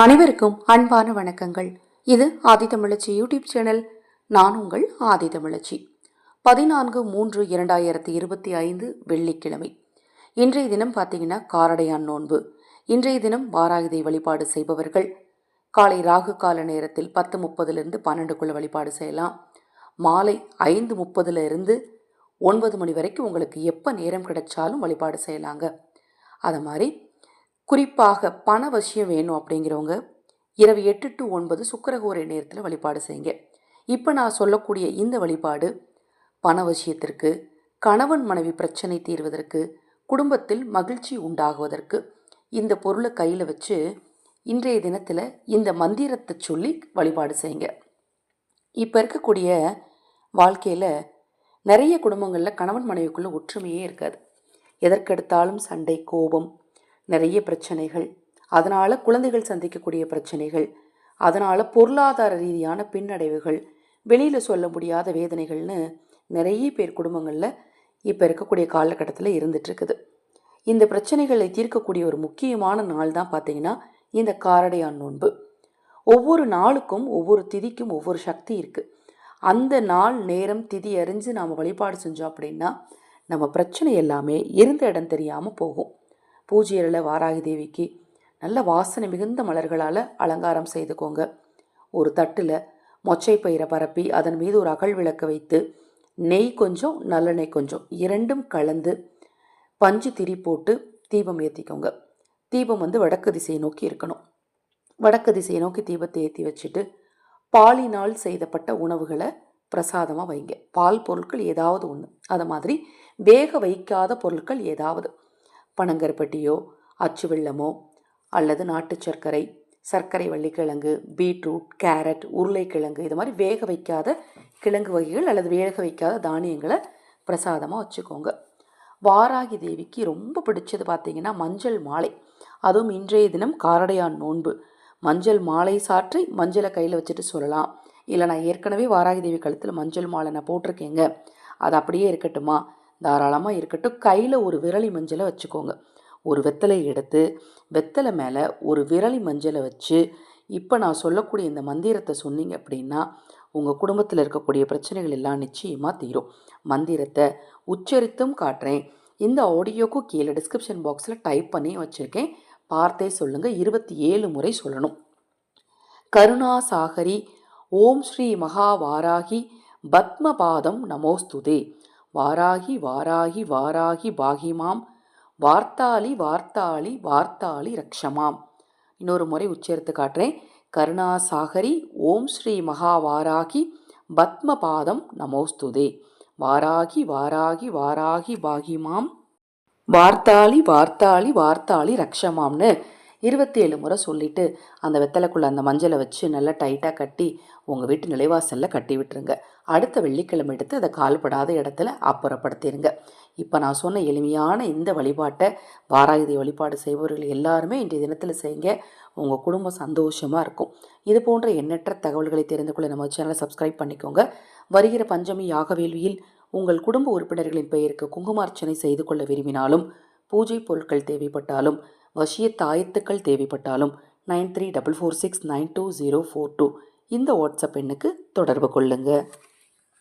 அனைவருக்கும் அன்பான வணக்கங்கள். இது ஆதித்தமிழச்சி யூடியூப் சேனல். நான் உங்கள் ஆதித்தமிழச்சி பதினான்கு மூன்று இரண்டாயிரத்தி இருபத்தி ஐந்து வெள்ளிக்கிழமை. இன்றைய தினம் பார்த்தீங்கன்னா காரடையான் நோன்பு. இன்றைய தினம் வாராயுதை வழிபாடு செய்பவர்கள் காலை ராகு கால நேரத்தில் பத்து முப்பதுலேருந்து பன்னெண்டுக்குள்ள வழிபாடு செய்யலாம். மாலை ஐந்து முப்பதுலேருந்து ஒன்பது மணி வரைக்கும் உங்களுக்கு எப்போ நேரம் கிடைச்சாலும் வழிபாடு செய்யலாங்க. அதை மாதிரி குறிப்பாக பண வசியம் வேணும் அப்படிங்கிறவங்க இரவு எட்டு டு ஒன்பது சுக்கரகோரை நேரத்தில் வழிபாடு செய்யுங்க. இப்போ நான் சொல்லக்கூடிய இந்த வழிபாடு பண வசியத்திற்கு கணவன் மனைவி பிரச்சனை தீர்வதற்கு குடும்பத்தில் மகிழ்ச்சி உண்டாகுவதற்கு இந்த பொருளை கையில் வச்சு இன்றைய தினத்தில் இந்த மந்திரத்தை சொல்லி வழிபாடு செய்யுங்க. இப்போ இருக்கக்கூடிய வாழ்க்கையில் நிறைய குடும்பங்களில் கணவன் மனைவிக்குள்ளே ஒற்றுமையே இருக்காது. எதற்கெடுத்தாலும் சண்டை கோபம் நிறைய பிரச்சனைகள். அதனால் குழந்தைகள் சந்திக்கக்கூடிய பிரச்சனைகள். அதனால் பொருளாதார ரீதியான பின்னடைவுகள். வெளியில் சொல்ல முடியாத வேதனைகள்னு நிறைய பேர் குடும்பங்களில் இப்போ இருக்கக்கூடிய காலகட்டத்தில் இருந்துகிட்ருக்குது இந்த பிரச்சனைகளை தீர்க்கக்கூடிய ஒரு முக்கியமான நாள் தான் பார்த்தீங்கன்னா இந்த காரடையான் நோன்பு. ஒவ்வொரு நாளுக்கும் ஒவ்வொரு திதிக்கும் ஒவ்வொரு சக்தி இருக்குது அந்த நாள் நேரம் திதி அறிஞ்சு நாம் வழிபாடு செஞ்சோம் அப்படின்னா நம்ம பிரச்சனை எல்லாமே இருந்த இடம் தெரியாமல் போகும். பூஜையரில் வாராகி தேவிக்கு நல்ல வாசனை மிகுந்த மலர்களால் அலங்காரம் செய்துக்கோங்க. ஒரு தட்டில் மொச்சை பயிரை பரப்பி அதன் மீது ஒரு அகல் விளக்கு வைத்து நெய் கொஞ்சம் நல்லெண்ணெய் கொஞ்சம் இரண்டும் கலந்து பஞ்சு திரி போட்டு தீபம் ஏற்றிக்கோங்க தீபம் வந்து வடக்கு திசையை நோக்கி இருக்கணும். வடக்கு திசையை நோக்கி தீபத்தை ஏற்றி வச்சுட்டு பாலினால் செய்தப்பட்ட உணவுகளை பிரசாதமாக வைங்க. பால் பொருட்கள் ஏதாவது ஒன்று அதை மாதிரி வேக வைக்காத பொருட்கள் ஏதாவது. பனங்கருப்பட்டியோ அச்சு வெள்ளமோ அல்லது நாட்டு சர்க்கரை சர்க்கரை வள்ளிக்கிழங்கு பீட்ரூட் கேரட் உருளைக்கிழங்கு இது மாதிரி வேக வைக்காத கிழங்கு வகைகள் அல்லது வேக வைக்காத தானியங்களை பிரசாதமாக வச்சுக்கோங்க. வாராகி தேவிக்கு ரொம்ப பிடிச்சது பார்த்தீங்கன்னா மஞ்சள் மாலை. அதுவும் இன்றைய தினம் காரடையான் நோன்பு. மஞ்சள் மாலை சாற்றி மஞ்சளை கையில் வச்சுட்டு சொல்லலாம். இல்லை நான் ஏற்கனவே வாராகி தேவி கழுத்தில் மஞ்சள் மாலை நான் போட்டிருக்கேங்க. அது அப்படியே இருக்கட்டுமா? தாராளமாக இருக்கட்டும். கையில் ஒரு விரலி மஞ்சளை வச்சுக்கோங்க. ஒரு வெத்தலை எடுத்து வெத்தலை மேலே ஒரு விரலி மஞ்சளை வச்சு இப்போ நான் சொல்லக்கூடிய இந்த மந்திரத்தை சொன்னீங்க அப்படின்னா உங்கள் குடும்பத்தில் இருக்கக்கூடிய பிரச்சனைகள் எல்லாம் நிச்சயமாக தீரும். மந்திரத்தை உச்சரித்தும் காட்டுறேன். இந்த ஆடியோக்கும் கீழே டிஸ்கிரிப்ஷன் பாக்ஸில் டைப் பண்ணி வச்சுருக்கேன். பார்த்தே சொல்லுங்கள் இருபத்தி ஏழு முறை சொல்லணும். கருணாசாகரி ஓம் ஸ்ரீ மகாவாராகி பத்மபாதம் நமோஸ்துதே. வாராகி வாராகி வாராகி பாகிமாம். வார்த்தாளி வார்த்தாளி வார்த்தாளி ரக்ஷமாம். இன்னொரு முறை உச்சரித்து காட்டுறேன். கருணாசாகரி ஓம் ஸ்ரீ மகாவாராகி பத்மபாதம் நமோஸ்துதே. வாராகி வாராகி வாராகி பாகிமாம். வார்த்தாளி வார்த்தாளி வார்த்தாளி ரக்ஷமாம்னு இருபத்தேழு முறை சொல்லிவிட்டு அந்த வெத்தலைக்குள்ளே அந்த மஞ்சளை வச்சு நல்லா டைட்டாக கட்டி உங்கள் வீட்டு நிலைவாசலில் கட்டி விட்டுருங்க. அடுத்த வெள்ளிக்கிழமை எடுத்து அதை கால்படாத இடத்துல அப்புறப்படுத்திடுங்க இப்போ நான் சொன்ன எளிமையான இந்த வழிபாட்டை வாராயுதை வழிபாடு செய்பவர்கள் எல்லாருமே இன்றைய தினத்தில் செய்யுங்க. உங்கள் குடும்பம் சந்தோஷமாக இருக்கும். இது போன்ற எண்ணற்ற தகவல்களை தெரிந்து கொள்ள நம்ம சேனலை சப்ஸ்கிரைப் பண்ணிக்கோங்க. வருகிற பஞ்சமி யாக வேள்வியில் உங்கள் குடும்ப உறுப்பினர்களின் பெயருக்கு குங்குமார்ச்சனை செய்து கொள்ள விரும்பினாலும் பூஜை பொருட்கள் தேவைப்பட்டாலும் வசிய தாயத்துக்கள் தேவைப்பட்டாலும் nine three double four six nine two zero four two இந்த வாட்ஸ்அப் எண்ணுக்கு தொடர்பு கொள்ளுங்கள்